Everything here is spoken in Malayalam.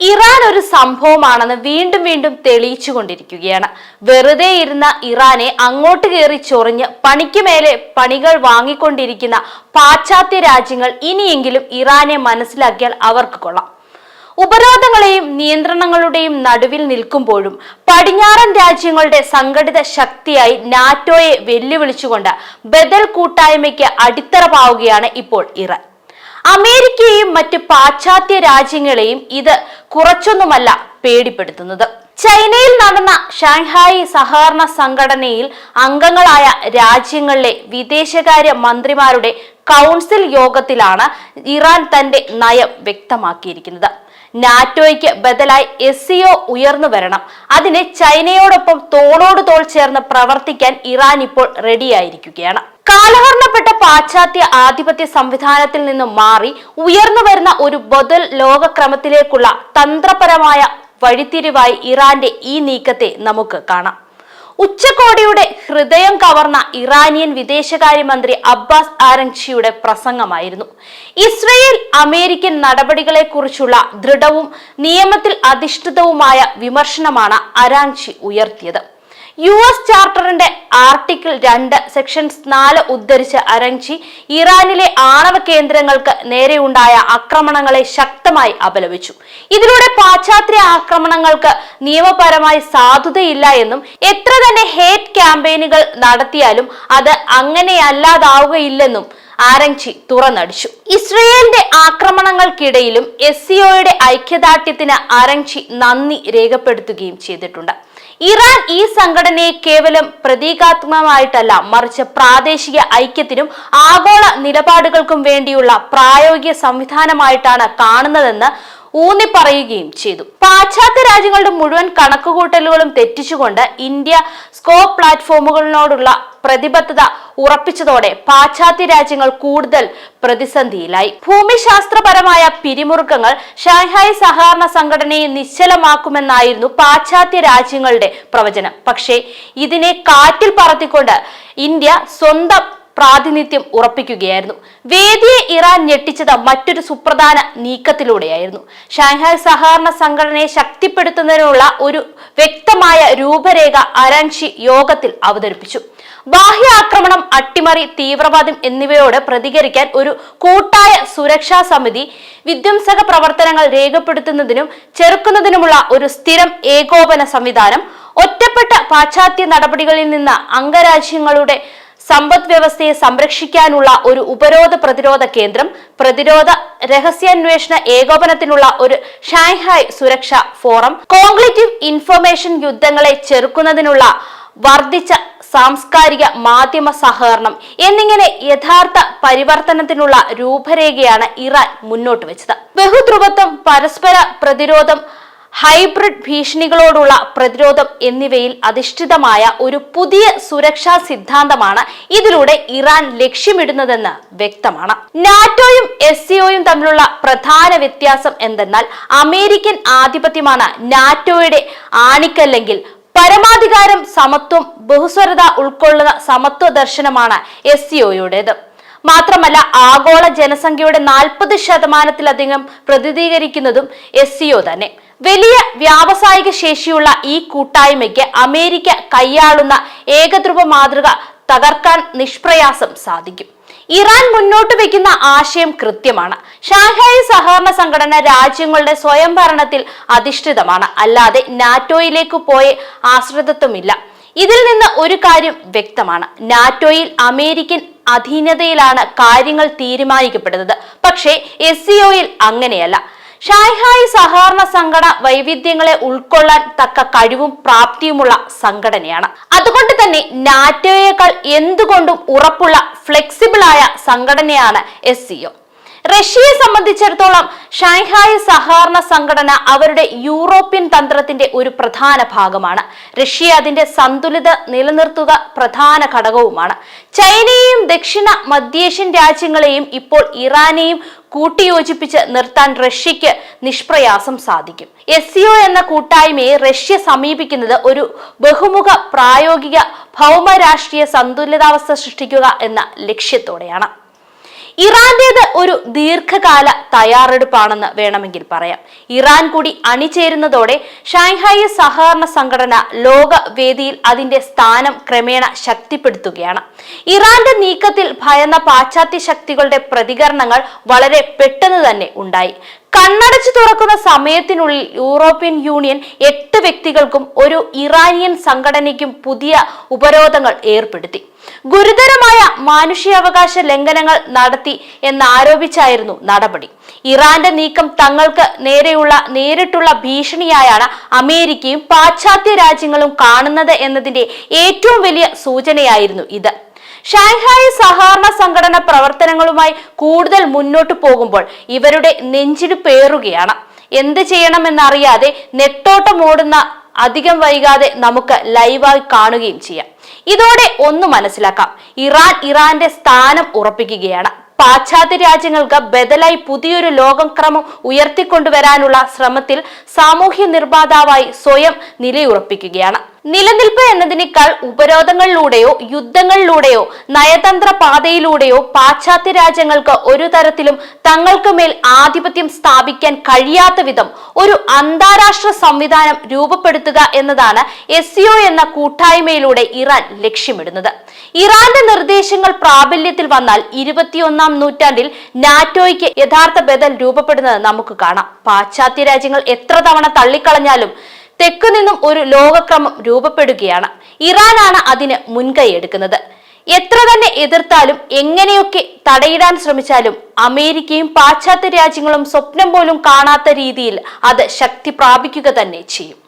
ഇറാൻ ഒരു സംഭവമാണെന്ന് വീണ്ടും വീണ്ടും തെളിയിച്ചു കൊണ്ടിരിക്കുകയാണ് വെറുതെ ഇരുന്ന ഇറാനെ അങ്ങോട്ട് കയറി ചൊറിഞ്ഞ് പണിക്ക് മേലെ പണികൾ വാങ്ങിക്കൊണ്ടിരിക്കുന്ന പാശ്ചാത്യ രാജ്യങ്ങൾ ഇനിയെങ്കിലും ഇറാനെ മനസ്സിലാക്കിയാൽ അവർക്ക് കൊള്ളാം. ഉപരോധങ്ങളെയും നിയന്ത്രണങ്ങളുടെയും നടുവിൽ നിൽക്കുമ്പോഴും പടിഞ്ഞാറൻ രാജ്യങ്ങളുടെ സംഘടിത ശക്തിയായി നാറ്റോയെ വെല്ലുവിളിച്ചുകൊണ്ട് ബദൽ കൂട്ടായ്മയ്ക്ക് അടിത്തറ പാവുകയാണ് ഇപ്പോൾ ഇറാൻ. അമേരിക്കയെയും മറ്റ് പാശ്ചാത്യ രാജ്യങ്ങളെയും ഇത് കുറച്ചൊന്നുമല്ല പേടിപ്പെടുത്തുന്നത്. ചൈനയിൽ നടന്ന ഷാങ്ഹായി സഹകരണ സംഘടനയിൽ അംഗങ്ങളായ രാജ്യങ്ങളിലെ വിദേശകാര്യ മന്ത്രിമാരുടെ കൗൺസിൽ യോഗത്തിലാണ് ഇറാൻ തന്റെ നയം വ്യക്തമാക്കിയിരിക്കുന്നത്. നാറ്റോയ്ക്ക് ബദലായി എസ് സിഒ ഉയർന്നു വരണം. അതിന് ചൈനയോടൊപ്പം തോളോട് തോൾ ചേർന്ന് പ്രവർത്തിക്കാൻ ഇറാൻ ഇപ്പോൾ റെഡിയായിരിക്കുകയാണ് കാലഹരണപ്പെട്ട പാശ്ചാത്യ ആധിപത്യ സംവിധാനത്തിൽ നിന്നും മാറി ഉയർന്നു വരുന്ന ഒരു ബദൽ ലോകക്രമത്തിലേക്കുള്ള തന്ത്രപരമായ വഴിത്തിരിവായി ഇറാന്റെ ഈ നീക്കത്തെ നമുക്ക് കാണാം. ഉച്ചകോടിയുടെ ഹൃദയം കവർന്ന ഇറാനിയൻ വിദേശകാര്യമന്ത്രി അബ്ബാസ് ആരങ്ഷിയുടെ പ്രസംഗമായിരുന്നു. ഇസ്രയേൽ അമേരിക്കൻ നടപടികളെക്കുറിച്ചുള്ള ദൃഢവും നിയമത്തിൽ അധിഷ്ഠിതവുമായ വിമർശനമാണ് അരാങ്ഷി ഉയർത്തിയത്. യു എസ് ചാർട്ടറിന്റെ ആർട്ടിക്കിൾ രണ്ട് സെക്ഷൻസ് നാല് ഉദ്ധരിച്ച് അരങ്ചി ഇറാനിലെ ആണവ കേന്ദ്രങ്ങൾക്ക് നേരെയുണ്ടായ ആക്രമണങ്ങളെ ശക്തമായി അപലപിച്ചു. ഇതിലൂടെ പാശ്ചാത്യ ആക്രമണങ്ങൾക്ക് നിയമപരമായി സാധുതയില്ല എന്നും എത്ര തന്നെ ഹേറ്റ് ക്യാമ്പയിനുകൾ നടത്തിയാലും അത് അങ്ങനെയല്ലാതാവുകയില്ലെന്നും ആരങ്ചി തുറന്നടിച്ചു. ഇസ്രയേലിന്റെ ആക്രമണങ്ങൾക്കിടയിലും എസ് സിഒയുടെ ഐക്യദാർഢ്യത്തിന് ആരങ്ചി നന്ദി രേഖപ്പെടുത്തുകയും ചെയ്തിട്ടുണ്ട്. ഇറാൻ ഈ സംഘടനയെ കേവലം പ്രതീകാത്മകമായിട്ടല്ല മറിച്ച് പ്രാദേശിക ഐക്യത്തിനും ആഗോള നിലപാടുകൾക്കും വേണ്ടിയുള്ള പ്രായോഗിക സംവിധാനമായിട്ടാണ് കാണുന്നതെന്ന് ഊന്നി പറയുകയും ചെയ്തു. പാശ്ചാത്യ രാജ്യങ്ങളുടെ മുഴുവൻ കണക്കുകൂട്ടലുകളും തെറ്റിച്ചുകൊണ്ട് ഇന്ത്യ സ്കോപ്പ് പ്ലാറ്റ്ഫോമുകളോടുള്ള പ്രതിബദ്ധത ഉറപ്പിച്ചതോടെ പാശ്ചാത്യ രാജ്യങ്ങൾ കൂടുതൽ പ്രതിസന്ധിയിലായി. ഭൂമിശാസ്ത്രപരമായ പിരിമുറുക്കങ്ങൾ ഷാങ്ഹായ് സഹകരണ സംഘടനയെ നിശ്ചലമാക്കുമെന്നായിരുന്നു പാശ്ചാത്യ രാജ്യങ്ങളുടെ പ്രവചനം. പക്ഷേ ഇതിനെ കാറ്റിൽ പറത്തിക്കൊണ്ട് ഇന്ത്യ സ്വന്തം പ്രാതിനിധ്യം ഉറപ്പിക്കുകയായിരുന്നു. വേദിയെ ഇറാൻ ഞെട്ടിച്ചത് മറ്റൊരു സുപ്രധാന നീക്കത്തിലൂടെയായിരുന്നു. ഷാങ്ഹായ് സഹകരണ സംഘടനയെ ശക്തിപ്പെടുത്തുന്നതിനുള്ള ഒരു വ്യക്തമായ രൂപരേഖ അരാൻഷി യോഗത്തിൽ അവതരിപ്പിച്ചു. ബാഹ്യ ആക്രമണം അട്ടിമറി തീവ്രവാദം എന്നിവയോട് പ്രതികരിക്കാൻ ഒരു കൂട്ടായ സുരക്ഷാ സമിതി വിധ്വംസക പ്രവർത്തനങ്ങൾ രേഖപ്പെടുത്തുന്നതിനും ചെറുക്കുന്നതിനുമുള്ള ഒരു സ്ഥിരം ഏകോപന സംവിധാനം ഒറ്റപ്പെട്ട പാശ്ചാത്യ നടപടികളിൽ നിന്ന് അംഗരാജ്യങ്ങളുടെ സമ്പദ് വ്യവസ്ഥയെ സംരക്ഷിക്കാനുള്ള ഒരു ഉപരോധ പ്രതിരോധ കേന്ദ്രം പ്രതിരോധ രഹസ്യാന്വേഷണ ഏകോപനത്തിനുള്ള ഒരു ഷാങ്ഹായ് സുരക്ഷാ ഫോറം കോംപ്ലിറ്റീവ് ഇൻഫർമേഷൻ യുദ്ധങ്ങളെ ചെറുക്കുന്നതിനുള്ള വർദ്ധിച്ച സാംസ്കാരിക മാധ്യമ സഹകരണം എന്നിങ്ങനെ യഥാർത്ഥ പരിവർത്തനത്തിനുള്ള രൂപരേഖയാണ് ഇറാൻ മുന്നോട്ട് വെച്ചത്. ബഹുധ്രുവത്വം പരസ്പര പ്രതിരോധം ഹൈബ്രിഡ് ഭീഷണികളോടുള്ള പ്രതിരോധം എന്നിവയിൽ അധിഷ്ഠിതമായ ഒരു പുതിയ സുരക്ഷാ സിദ്ധാന്തമാണ് ഇതിലൂടെ ഇറാൻ ലക്ഷ്യമിടുന്നതെന്ന് വ്യക്തമാണ്. നാറ്റോയും എസ് സിഒയും തമ്മിലുള്ള പ്രധാന വ്യത്യാസം എന്തെന്നാൽ അമേരിക്കൻ ആധിപത്യമാണ് നാറ്റോയുടെ ആണിക്കല്ലെങ്കിൽ പരമാധികാരം സമത്വം ബഹുസ്വരത ഉൾക്കൊള്ളുന്ന സമത്വ ദർശനമാണ് എസ് സിഒയുടേത് മാത്രമല്ല ആഗോള ജനസംഖ്യയുടെ നാൽപ്പത് ശതമാനത്തിലധികം പ്രതിനിധീകരിക്കുന്നതും എസ് സിഒ തന്നെ. വലിയ വ്യാവസായിക ശേഷിയുള്ള ഈ കൂട്ടായ്മയ്ക്ക് അമേരിക്ക കൈയാളുന്ന ഏകധ്രുവ മാതൃക തകർക്കാൻ നിഷ്പ്രയാസം സാധിക്കും. ഇറാൻ മുന്നോട്ട് വെക്കുന്ന ആശയം കൃത്യമാണ്. ഷാങ്ഹായ് സഹകരണ സംഘടന രാജ്യങ്ങളുടെ സ്വയം ഭരണത്തിൽ അധിഷ്ഠിതമാണ്. അല്ലാതെ നാറ്റോയിലേക്ക് പോയ ആശ്രിതത്വമില്ല. ഇതിൽ നിന്ന് ഒരു കാര്യം വ്യക്തമാണ്. നാറ്റോയിൽ അമേരിക്കൻ അധീനതയിലാണ് കാര്യങ്ങൾ തീരുമാനിക്കപ്പെടുന്നത്. പക്ഷേ എസ് സിഒയിൽ അങ്ങനെയല്ല. ഷാങ്ഹായ് സഹകരണ സംഘടന വൈവിധ്യങ്ങളെ ഉൾക്കൊള്ളാൻ തക്ക കഴിവും പ്രാപ്തിയുമുള്ള സംഘടനയാണ്. അതുകൊണ്ട് തന്നെ നാറ്റോയേക്കാൾ എന്തുകൊണ്ടും ഉറപ്പുള്ള ഫ്ലെക്സിബിൾ ആയ സംഘടനയാണ് എസ് റഷ്യയെ സംബന്ധിച്ചിടത്തോളം ഷാങ്ഹായ് സഹകരണ സംഘടന അവരുടെ യൂറോപ്യൻ തന്ത്രത്തിന്റെ ഒരു പ്രധാന ഭാഗമാണ്. റഷ്യ അതിന്റെ സന്തുലിത നിലനിർത്തുക പ്രധാന ഘടകവുമാണ്. ചൈനയെയും ദക്ഷിണ മധ്യേഷ്യൻ രാജ്യങ്ങളെയും ഇപ്പോൾ ഇറാനെയും കൂട്ടിയോജിപ്പിച്ച് നിർത്താൻ റഷ്യക്ക് നിഷ്പ്രയാസം സാധിക്കും. എസ് സിഒ എന്ന കൂട്ടായ്മയെ റഷ്യ സമീപിക്കുന്നത് ഒരു ബഹുമുഖ പ്രായോഗിക ഭൗമ രാഷ്ട്രീയ സന്തുലിതാവസ്ഥ സൃഷ്ടിക്കുക എന്ന ലക്ഷ്യത്തോടെയാണ്. ഇറാന്റേത് ഒരു ദീർഘകാല തയ്യാറെടുപ്പാണെന്ന് വേണമെങ്കിൽ പറയാം. ഇറാൻ കൂടി അണിചേരുന്നതോടെ ഷാങ്ഹായി സഹകരണ സംഘടന ലോക വേദിയിൽ അതിന്റെ സ്ഥാനം ക്രമേണ ശക്തിപ്പെടുത്തുകയാണ്. ഇറാന്റെ നീക്കത്തിൽ ഭയന്ന പാശ്ചാത്യ ശക്തികളുടെ പ്രതികരണങ്ങൾ വളരെ പെട്ടെന്ന് തന്നെ ഉണ്ടായി. കണ്ണടച്ചു തുറക്കുന്ന സമയത്തിനുള്ളിൽ യൂറോപ്യൻ യൂണിയൻ എട്ട് വ്യക്തികൾക്കും ഒരു ഇറാനിയൻ സംഘടനയ്ക്കും പുതിയ ഉപരോധങ്ങൾ ഏർപ്പെടുത്തി. ഗുരുതരമായ മാനുഷികാവകാശ ലംഘനങ്ങൾ നടത്തി എന്നാരോപിച്ചായിരുന്നു നടപടി. ഇറാന്റെ നീക്കം തങ്ങൾക്ക് നേരെയുള്ള നേരിട്ടുള്ള ഭീഷണിയായാണ് അമേരിക്കയും പാശ്ചാത്യ രാജ്യങ്ങളും കാണുന്നത് എന്നതിന്റെ ഏറ്റവും വലിയ സൂചനയായിരുന്നു ഇത്. ഷാങ്ഹായി സഹകരണ സംഘടന പ്രവർത്തനങ്ങളുമായി കൂടുതൽ മുന്നോട്ട് പോകുമ്പോൾ ഇവരുടെ നെഞ്ചിന് പേറുകയാണ്. എന്ത് ചെയ്യണമെന്നറിയാതെ നെട്ടോട്ടമോടുന്ന അധികം വൈകാതെ നമുക്ക് ലൈവായി കാണുകയും ചെയ്യാം. ഇതോടെ ഒന്ന് മനസ്സിലാക്കാം. ഇറാൻ ഇറാന്റെ സ്ഥാനം ഉറപ്പിക്കുകയാണ്. പാശ്ചാത്യ രാജ്യങ്ങൾക്ക് ബദലായി പുതിയൊരു ലോകം ക്രമം ഉയർത്തിക്കൊണ്ടുവരാനുള്ള ശ്രമത്തിൽ സാമൂഹ്യ നിർമ്മാതാവായി സ്വയം നിലയുറപ്പിക്കുകയാണ്. നിലനിൽപ്പ് എന്നതിനേക്കാൾ ഉപരോധങ്ങളിലൂടെയോ യുദ്ധങ്ങളിലൂടെയോ നയതന്ത്ര പാതയിലൂടെയോ പാശ്ചാത്യ രാജ്യങ്ങൾക്ക് ഒരു തരത്തിലും തങ്ങൾക്ക് മേൽ ആധിപത്യം സ്ഥാപിക്കാൻ കഴിയാത്ത വിധം ഒരു അന്താരാഷ്ട്ര സംവിധാനം രൂപപ്പെടുത്തുക എന്നതാണ് എസ് എന്ന കൂട്ടായ്മയിലൂടെ ഇറാൻ ലക്ഷ്യമിടുന്നത്. ഇറാന്റെ നിർദ്ദേശങ്ങൾ പ്രാബല്യത്തിൽ വന്നാൽ ഇരുപത്തിയൊന്നാം നൂറ്റാണ്ടിൽ നാറ്റോയ്ക്ക് യഥാർത്ഥ ബദൽ രൂപപ്പെടുന്നത് നമുക്ക് കാണാം. പാശ്ചാത്യ രാജ്യങ്ങൾ എത്ര തവണ തള്ളിക്കളഞ്ഞാലും തെക്കു നിന്നും ഒരു ലോകക്രമം രൂപപ്പെടുകയാണ്. ഇറാനാണ് അതിന് മുൻകൈ എടുക്കുന്നത് എത്ര തന്നെ എതിർത്താലും എങ്ങനെയൊക്കെ തടയിടാൻ ശ്രമിച്ചാലും അമേരിക്കയും പാശ്ചാത്യ രാജ്യങ്ങളും സ്വപ്നം പോലും കാണാത്ത രീതിയിൽ അത് ശക്തി പ്രാപിക്കുക തന്നെ ചെയ്യും.